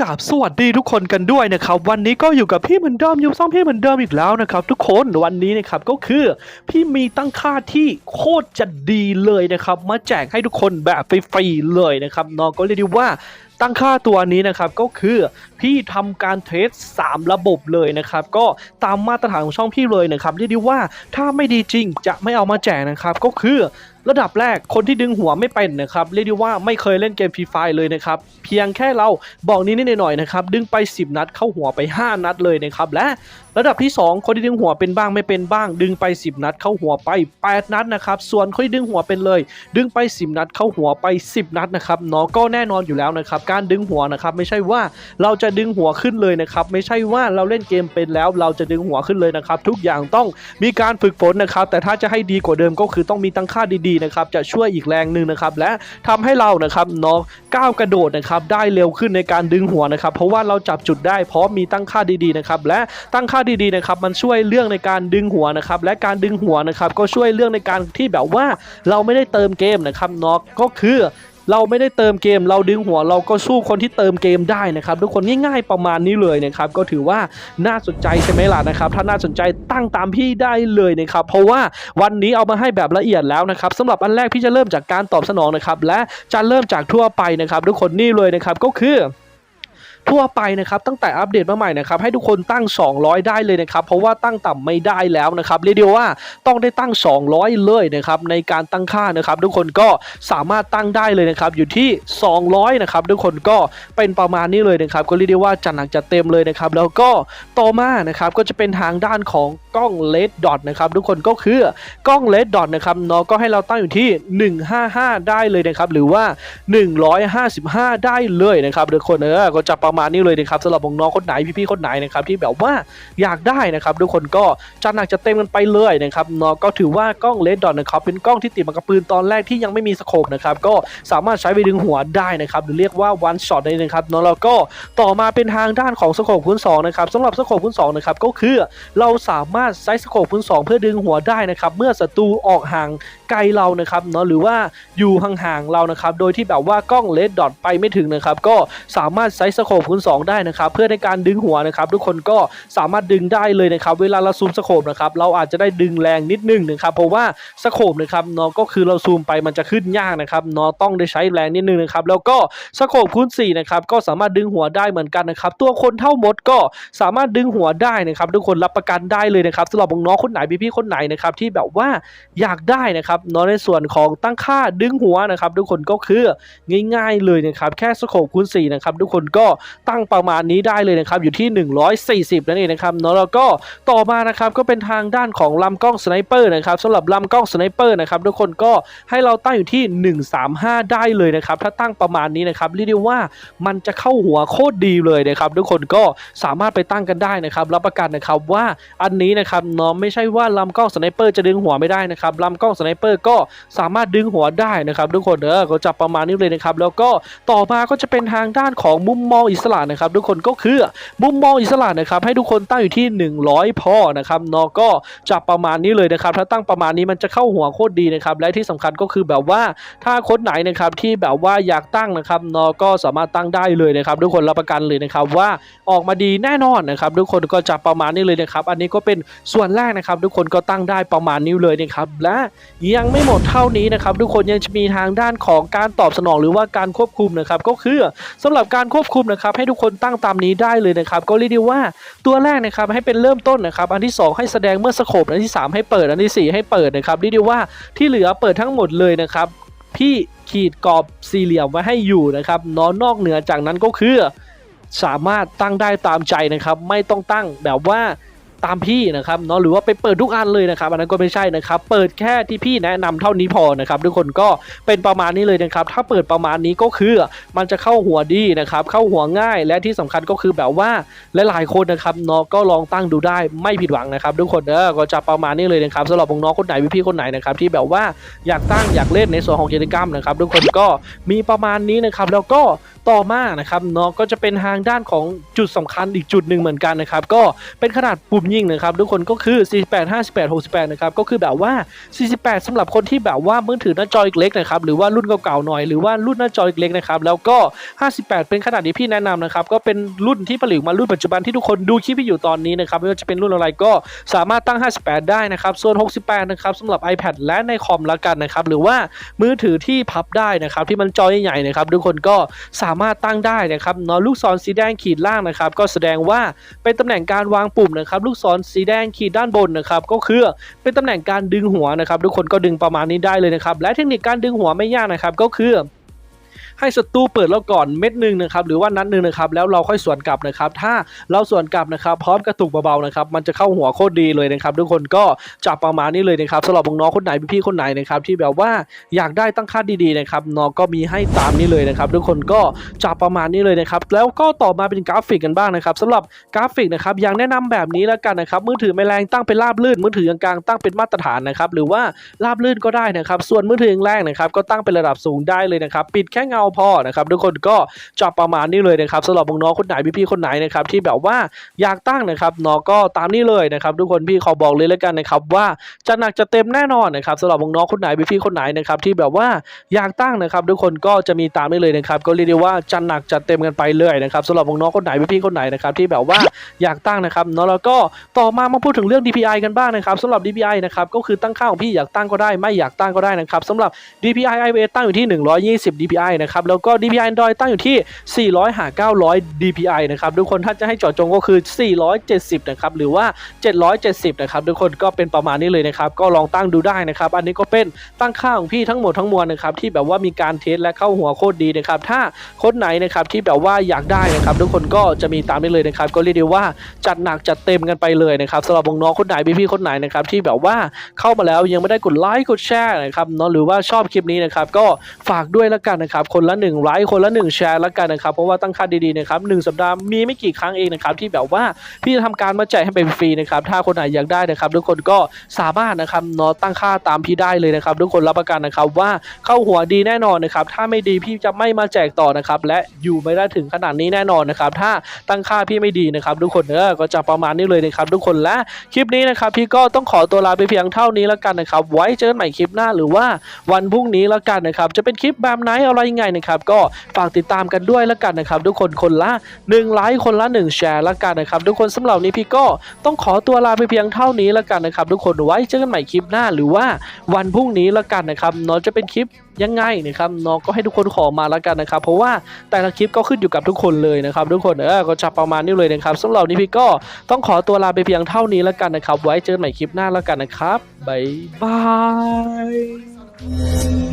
กราบสวัสดีทุกคนกันด้วยนะครับ วันนี้ก็อยู่กับพี่เหมือนเดิมยูซ่องพี่เหมือนเดิมอีกแล้วนะครับ ทุกคนวันนี้นะครับก็คือพี่มีตั้งค่าที่โคตรจะดีเลยนะครับ มาแจกให้ทุกคนแบบฟรีๆเลยนะครับน้องก็เรียกได้ว่าตั้งค่าตัวนี้นะครับก็คือพี่ทำการเทส 3 ระบบเลยนะครับ ก็ตามมาตรฐานของช่องพี่เลยนะครับเรียกได้ว่าถ้าไม่ดีจริงจะไม่เอามาแจกนะครับก็คือ ระดับแรกคนที่ดึงหัวไม่เป็นนะครับเรียกได้ว่าไม่เคยเล่นเกมฟรีไฟเลยนะครับเพียงแค่เราบอกนี้นิดหน่อยนะครับดึงไป 10 นัดเข้าหัวไป 5 นัดเลยนะครับและระดับที่ 2 คนที่ดึงหัวเป็นบ้างไม่เป็นบ้าง ดึงไป 10 นัดเข้าหัวไป 8 นัดนะครับส่วนคนที่ดึงหัวเป็นเลย ดึงไป 10 นัดเข้าหัวไป 10 นัดนะครับเนาะก็แน่นอนอยู่แล้วนะครับการดึงหัวนะครับไม่ใช่ว่าเราจะดึงหัวขึ้นเลยนะครับไม่ใช่ว่าเราเล่นเกมเป็นแล้ว เราจะดึงหัวขึ้นเลยนะครับทุกอย่างต้องมีการฝึกฝนนะครับแต่ถ้าจะให้ดีกว่าเดิมก็คือต้องมีตั้งค่าดีีนะครับจะช่วยอีกแรงหนึ่งนะครับและทำให้เรานะครับเนาะก้าวกระโดดนะครับได้เร็วขึ้นในการดึงหัวนะครับ เพราะว่าเราจับจุดได้เพราะมีตั้งค่าดีๆนะครับและตั้งค่าดีๆนะครับมันช่วยเรื่องในการดึงหัวนะครับและการดึงหัวนะครับก็ช่วยเรื่องในการที่แบบว่าเราไม่ได้เติมเกมนะครับเนาะก็คือ เราไม่ได้เติมเกม เราดึงหัวเราก็สู้คนที่เติมเกมได้นะครับทุกคนง่ายๆประมาณนี้เลยนะครับก็ถือว่าน่าสนใจใช่ไหมล่ะนะครับถ้าน่าสนใจตั้งตามพี่ได้เลยนะครับเพราะว่าวันนี้เอามาให้แบบละเอียดแล้วนะครับสำหรับอันแรกพี่จะเริ่มจากการตอบสนองนะครับและจะเริ่มจากทั่วไปนะครับทุกคนนี่เลยนะครับก็คือ ทั่วไปนะครับตั้งแต่อัปเดตมาใหม่นะครับให้ทุกคนตั้ง 200 ได้เลยนะครับเพราะว่าตั้งต่ำไม่ได้แล้วนะครับเรียกได้ว่าต้องได้ตั้ง 200 เลยนะครับในการตั้งค่านะครับทุกคนก็สามารถตั้งได้เลยนะครับอยู่ที่ 200นะครับทุกคนก็เป็นประมาณนี้เลยนะครับก็เรียกได้ว่าจัดหนักจัดเต็มเลยนะครับแล้วก็ต่อมานะครับก็จะเป็นทางด้านของ กล้องเลดดอทนะครับทุกคนก็คือกล้องเลดดอทนะครับเนาะก็ให้เราตั้งอยู่ที่ 155 ได้เลยนะครับหรือว่า 155 ได้เลยนะครับทุกคนเออก็จะประมาณนี้เลยนะครับสำหรับน้องคนไหนพี่ๆคนไหนนะครับที่แบบว่าอยากได้นะครับทุกคนก็จัดหนักจัดเต็มกันไปเลยนะครับเนาะก็ถือว่ากล้องเลดดอทนะครับเป็นกล้องที่ติดมากับปืนตอนแรกที่ยังไม่มีสโคปนะครับก็สามารถใช้ไปดึงหัวได้นะครับหรือเรียกว่า one shot ได้นะครับเนาะแล้วก็ต่อมาเป็นทางด้านของสโคปคูณ2นะครับสำหรับสโคปคูณ2นะครับก็คือเราสามารถใช้สโคปคูณ2เพื่อดึงหัวได้นะครับ เมื่อศัตรูออกห่างไกลเรานะครับเนาะหรือว่าอยู่ห่างๆเรานะครับ โดยที่แบบว่ากล้องเลดดอทไปไม่ถึงนะครับ ก็สามารถใช้สโคปคูณ2ได้นะครับ เพื่อในการดึงหัวนะครับ ทุกคนก็สามารถดึงได้เลยนะครับ เวลาเราซูมสโคปนะครับ เราอาจจะได้ดึงแรงนิดนึงนะครับ เพราะว่าสโคปนะครับเนาะก็คือเราซูมไปมันจะขึ้นยากนะครับเนาะต้องได้ใช้แรงนิดนึงนะครับ แล้วก็สโคปคูณ4นะครับก็สามารถดึงหัวได้เหมือนกันนะครับ ตัวคนเท่ามดก็สามารถดึงหัวได้นะครับ ทุกคนรับประกันได้เลยนะครับสำหรับน้องๆคนไหนพี่ๆคนไหนนะครับที่แบบว่าอยากได้นะครับเนาะในส่วนของตั้งค่าดึงหัวนะครับ ทุกคนก็คือง่าย ๆ เลยนะครับแค่สโคปคูณ4นะครับทุกคนก็ตั้งประมาณนี้ได้เลยนะครับอยู่ที่ 140นั่นเองนะครับเนาะแล้วก็ต่อมานะครับก็เป็นทางด้านของลำกล้องสไนเปอร์นะครับสำหรับลำกล้องสไนเปอร์นะครับทุกคนก็ให้เราตั้งอยู่ที่ 135 ได้เลยนะครับถ้าตั้งประมาณนี้นะครับเรียกได้ว่ามันจะเข้าหัวโคตรดีเลยนะครับทุกคนก็สามารถไปตั้งกันได้นะครับรับประกันนะครับว่าอันนี้นะครับเนาะไม่ใช่ว่าลำกล้องสไนเปอร์จะดึงหัวไม่ได้นะครับลำกล้องสไนเปอร์ก็สามารถดึงหัวได้นะครับทุกคนเออก็จะประมาณนี้เลยนะครับแล้วก็ต่อมาก็จะเป็นทางด้านของมุมมองอิสระนะครับทุกคนก็คือมุมมองอิสระนะครับให้ทุกคนตั้งอยู่ที่ 100 พอนะครับเนาะก็จะประมาณนี้เลยนะครับถ้าตั้งประมาณนี้มันจะเข้าหัวโคตรดีนะครับและที่สำคัญก็คือแบบว่าถ้าคนไหนนะครับที่แบบว่าอยากตั้งนะครับเนาะก็สามารถตั้งได้เลยนะครับทุกคนรับประกันเลยนะครับว่าออกมาดีแน่นอนนะครับทุกคนก็จะประมาณนี้เลยนะครับอันนี้ก็เป็นส่วนแรกนะครับ ทุกคนก็ตั้งได้ประมาณนี้เลยนะครับและยังไม่หมดเท่านี้นะครับทุกคนยังจะมีทางด้านของการตอบสนองหรือว่าการควบคุมนะครับก็คือสำหรับการควบคุมนะครับให้ทุกคนตั้งตามนี้ได้เลยนะครับก็เรียกได้ว่าตัวแรกนะครับให้เป็นเริ่มต้นนะครับอันที่ 2 ให้แสดงเมื่อสโคปอันที่ 3 ให้เปิดอันที่ 4 ให้เปิดนะครับเรียกได้ว่าที่เหลือเปิดทั้งหมดเลยนะครับพี่ขีดกรอบสี่เหลี่ยมไว้ให้อยู่นะครับนอนนอกเหนือจากนั้นก็คือสามารถตั้งได้ตามใจนะครับ ไม่ต้องตั้งแบบว่า ตามพี่นะครับเนาะหรือว่าไปเปิดทุกอันเลยนะครับอันนั้นก็ไม่ใช่นะครับ เปิดแค่ที่พี่แนะนำเท่านี้พอนะครับทุกคนก็เป็นประมาณนี้เลยนะครับ ถ้าเปิดประมาณนี้ก็คือมันจะเข้าหัวดีนะครับ เข้าหัวง่ายและที่สำคัญก็คือแบบว่าหลายๆคนนะครับเนาะก็ลองตั้งดูได้ไม่ผิดหวังนะครับ ทุกคนเออก็จะประมาณนี้เลยนะครับสำหรับน้องคนไหนพี่ๆคนไหนนะครับที่แบบว่าอยากตั้งอยากเล่นในส่วนของกิจกรรมนะครับ ทุกคนก็มีประมาณนี้นะครับ แล้วก็ ต่อมานะครับเนาะก็จะเป็นทางด้านของจุดสำคัญอีกจุดหนึ่งเหมือนกันนะครับก็เป็นขนาดปุ่มยิงนะครับทุกคนก็คือ 48 58 68นะครับก็คือแบบว่า 48สำหรับคนที่แบบว่ามือถือหน้าจอเล็กนะครับหรือว่ารุ่นเก่าๆหน่อยหรือว่ารุ่นหน้าจอเล็กนะครับแล้วก็ 58 เป็นขนาดที่พี่แนะนำนะครับก็เป็นรุ่นที่ผลิตมารุ่นปัจจุบันที่ทุกคนดูคลิปที่อยู่ตอนนี้นะครับไม่ว่าจะเป็นรุ่นอะไรก็สามารถตั้ง 58 ได้นะครับส่วน 68 นะครับสำหรับ iPad และในคอมละกันนะครับหรือว่ามือถือที่พับได้นะครับที่มันจอใหญ่ๆนะครับทุกคนก็สามารถตั้งได้นะครับเนาะลูกศรสีแดงขีดล่างนะครับ ก็แสดงว่าเป็นตำแหน่งการวางปุ่มนะครับ ลูกศรสีแดงขีดด้านบนนะครับ ก็คือเป็นตำแหน่งการดึงหัวนะครับ ทุกคนก็ดึงประมาณนี้ได้เลยนะครับ และเทคนิคการดึงหัวไม่ยากนะครับ ก็คือ ให้ศัตรูเปิดเราก่อนเม็ดหนึ่งนะครับหรือว่านัดหนึ่งนะครับแล้วเราค่อยสวนกลับนะครับถ้าเราสวนกลับนะครับพร้อมกระตุกเบาๆนะครับมันจะเข้าหัวโคตรดีเลยนะครับทุกคนก็จับประมาณนี้เลยนะครับสำหรับน้องคนไหนพี่ๆคนไหนนะครับที่แบบว่าอยากได้ตั้งค่าดีๆนะครับน้องก็มีให้ตามนี้เลยนะครับทุกคนก็จับประมาณนี้เลยนะครับแล้วก็ต่อมาเป็นกราฟิกกันบ้างนะครับสำหรับกราฟิกนะครับอย่างแนะนำแบบนี้แล้วกันนะครับมือถือไม่แรงตั้งเป็นราบลื่นมือถือกลางๆตั้งเป็นมาตรฐานนะครับหรือว่าราบลื่นก็ได้นะครับส่วนมือถือแรงนะครับก็ตั้งเป็นระดับสูงได้เลยนะครับปิดแค่เงาพอนะครับทุกคนก็จับประมาณนี้เลยนะครับสำหรับน้องคนไหนพี่ๆคนไหนนะครับที่แบบว่าอยากตั้งนะครับน้องก็ตามนี้เลยนะครับทุกคนพี่ขอบอกเลยแล้วกันนะครับว่าจะหนักจะเต็มแน่นอนนะครับสำหรับน้องคนไหนพี่ๆคนไหนนะครับที่แบบว่าอยากตั้งนะครับ ทุกคนก็จะมีตามนี้เลยนะครับก็เรียกได้ว่าจะหนักจะเต็มกันไปเลยนะครับสำหรับน้องคนไหนพี่ๆคนไหนนะครับที่แบบว่าอยากตั้งนะครับเนาะแล้วก็ต่อมามาพูดถึงเรื่อง DPI กันบ้างนะครับสำหรับ DPI นะครับก็คือตั้งค่าของพี่อยากตั้งก็ได้ ไม่อยากตั้งก็ได้นะครับสำหรับ DPI iOS ตั้งอยู่ที่ 120 DPI นะครับครับแล้วก็ DPI Android ตั้งอยู่ที่ 400หา900 DPI นะครับทุกคนถ้าจะให้เจาะจงก็คือ 470 นะครับหรือว่า 770 นะครับทุกคนก็เป็นประมาณนี้เลยนะครับก็ลองตั้งดูได้นะครับอันนี้ก็เป็นตั้งค่าของพี่ทั้งหมดทั้งมวลนะครับที่แบบว่ามีการเทสและเข้าหัวโคตรดีนะครับถ้าคนไหนนะครับที่แบบว่าอยากได้นะครับทุกคนก็จะมีตามนี้เลยนะครับก็เรียกได้ว่าจัดหนักจัดเต็มกันไปเลยนะครับสำหรับน้องคนไหนพี่ๆคนไหนนะครับที่แบบว่าเข้ามาแล้วยังไม่ได้กดไลค์กดแชร์นะครับเนาะหรือว่าชอบคลิปนี้นะครับก็ฝากด้วยละกันนะครับคนละ1ไลค์คนละ1แชร์ละกันนะครับเพราะว่าตั้งค่าดีๆนะครับหนึ่งสัปดาห์มีไม่กี่ครั้งเองนะครับที่แบบว่าพี่จะทำการมาแจกให้เป็นฟรีนะครับถ้าคนไหนอยากได้นะครับทุกคนก็สามารถนะครับเนาะตั้งค่าตามพี่ได้เลยนะครับทุกคนรับประกันนะครับว่าเข้าหัวดีแน่นอนนะครับถ้าไม่ดีพี่จะไม่มาแจกต่อนะครับและอยู่ไม่ได้ถึงขนาดนี้แน่นอนนะครับถ้าตั้งค่าพี่ไม่ดีนะครับทุกคนเออก็จะประมาณนี้เลยนะครับทุกคนและคลิปนี้นะครับพี่ก็ต้องขอตัวลาไปเพียงเท่านี้แล้วกันนะครับไว้เจอกันใหม่คลิปหน้าหรือว่าวันพรุ่งนี้แล้วกันนะครับจะเป็นคลิปแบบไหนอะไรยังไงนะครับก็ฝากติดตามกันด้วยแล้วกันนะครับทุกคนคนละ1ไลค์คนละ1แชร์แล้วกันนะครับทุกคนสำหรับนี้พี่ก็ต้องขอตัวลาไปเพียงเท่านี้แล้วกันนะครับทุกคนไว้เจอกันใหม่คลิปหน้าหรือว่าวันพรุ่งนี้แล้วกันนะครับเนาะจะเป็นคลิปยังไงนะครับเนาะก็ให้ทุกคนขอมาแล้วกันนะครับ เพราะว่าแต่ละคลิปก็ขึ้นอยู่กับทุกคนเลยนะครับ ทุกคนเออก็จะประมาณนี้เลยนะครับสำหรับนี้พี่ก็ต้องขอตัวลาไปเพียงเท่านี้แล้วกันนะครับ ไว้เจอกันใหม่คลิปหน้าแล้วกันนะครับบ๊ายบาย